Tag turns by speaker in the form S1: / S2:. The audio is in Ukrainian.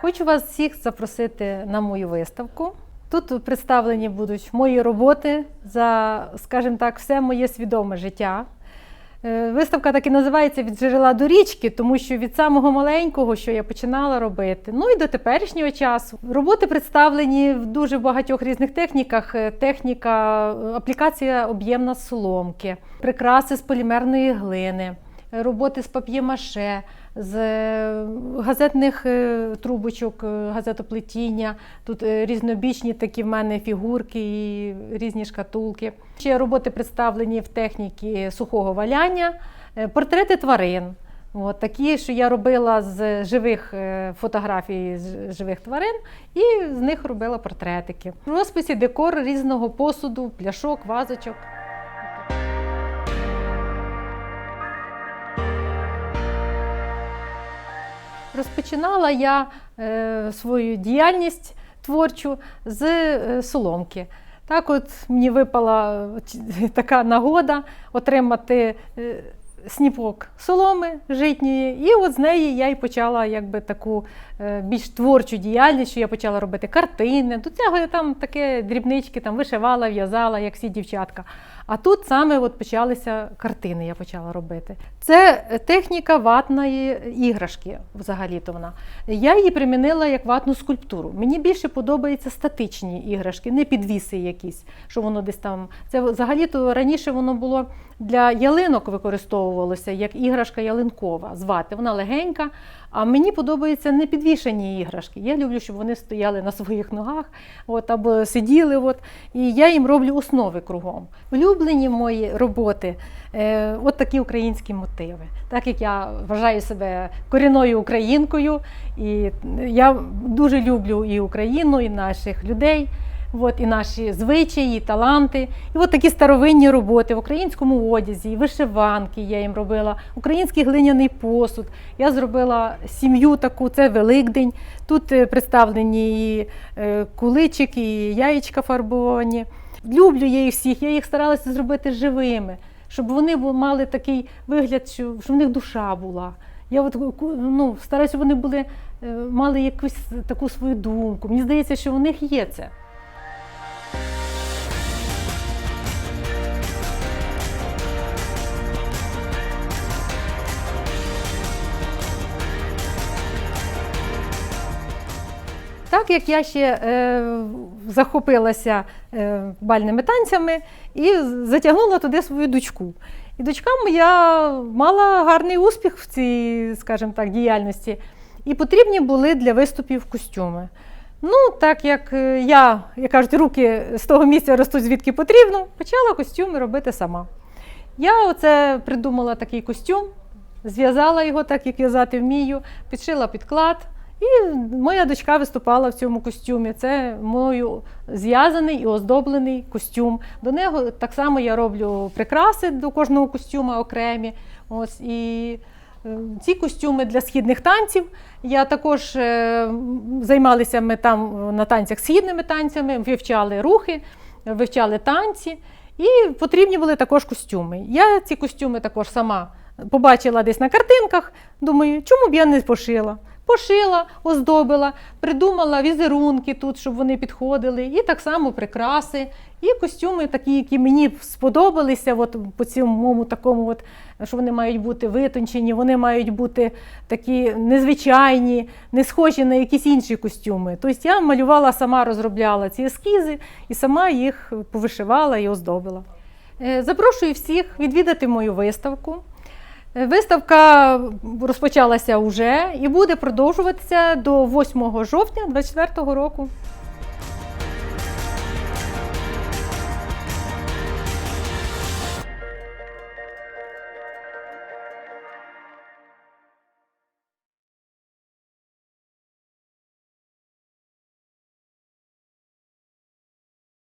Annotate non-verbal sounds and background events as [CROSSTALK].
S1: Хочу вас всіх запросити на мою виставку. Тут представлені будуть мої роботи за, скажімо так, все моє свідоме життя. Е, Виставка так і називається від джерела до річки, тому що від самого маленького, що я починала робити, ну і до теперішнього часу. Роботи представлені в дуже багатьох різних техніках. Е, Техніка, е, аплікація об'ємна соломки, прикраси з полімерної глини, роботи з пап'є-маше, з е, газетних е, трубочок, е, газетоплетіння. Тут різнобічні такі в мене фігурки і різні шкатулки. Ще роботи представлені в техніці сухого валяння, портрети тварин. От, такі, що я робила з живих фотографій з живих тварин, і з них робила портретики. В розписі декор різного посуду, пляшок, вазочок. Розпочинала я е, свою діяльність творчу з е, соломки. Так, от мені випала е, [LAUGHS] така нагода отримати сніпок соломи житньої, і от з неї я й почала якби таку е, більш творчу діяльність, що я почала робити картини. До цього я там таке дрібнички там вишивала, в'язала, як всі дівчатка. А тут саме от почалися картини, я почала робити. Це техніка ватної іграшки, взагалі-то вона. Я її примінила як ватну скульптуру. Мені більше подобаються статичні іграшки, не підвіси якісь, що воно десь там. Це взагалі-то раніше воно було для ялинок використовувалося як іграшка ялинкова з вати. Вона легенька. А мені подобаються не підвішені іграшки. Я люблю, щоб вони стояли на своїх ногах от, або сиділи. От, і я їм роблю основи кругом. Улюблені мої роботи е, от такі українські мотиви. Так як я вважаю себе корінною українкою, і я дуже люблю і Україну, і наших людей. От, і наші звичаї, і таланти. І от такі старовинні роботи в українському одязі, і вишиванки я їм робила, український глиняний посуд. Я зробила сім'ю таку, це Великдень. Тут е, представлені і е, куличик, і яєчка фарбовані. Люблю я їх всіх, я їх старалася зробити живими, щоб вони мали такий вигляд, що, в них душа була. Я от ну, стараюся, щоб вони були, е, мали якусь таку свою думку. Мені здається, що у них є це. Так як я ще е, захопилася е, бальними танцями і затягнула туди свою дочку. І дочка моя мала гарний успіх в цій, скажімо так, діяльності. І потрібні були для виступів костюми. Ну, так як е, я, як кажуть, руки з того місця ростуть звідки потрібно, почала костюми робити сама. Я оце придумала такий костюм, зв'язала його так, як в'язати вмію, підшила підклад. І моя дочка виступала в цьому костюмі. Це мою зв'язаний і оздоблений костюм. До нього так само я роблю прикраси до кожного костюма окремі. Ось і е, ці костюми для східних танців. Я також е, займалися ми там на танцях східними танцями, вивчали рухи, вивчали танці. І потрібні були також костюми. Я ці костюми також сама побачила десь на картинках. Думаю, чому б я не пошила? Пошила, оздобила, придумала візерунки тут, щоб вони підходили, і так само прикраси, і костюми, такі, які мені сподобалися, от по цьому такому, от, що вони мають бути витончені, вони мають бути такі незвичайні, не схожі на якісь інші костюми. Тобто я малювала сама, розробляла ці ескізи і сама їх повишивала і оздобила. Е, Запрошую всіх відвідати мою виставку. Е, Виставка розпочалася вже і буде продовжуватися до 8 жовтня 2024 року.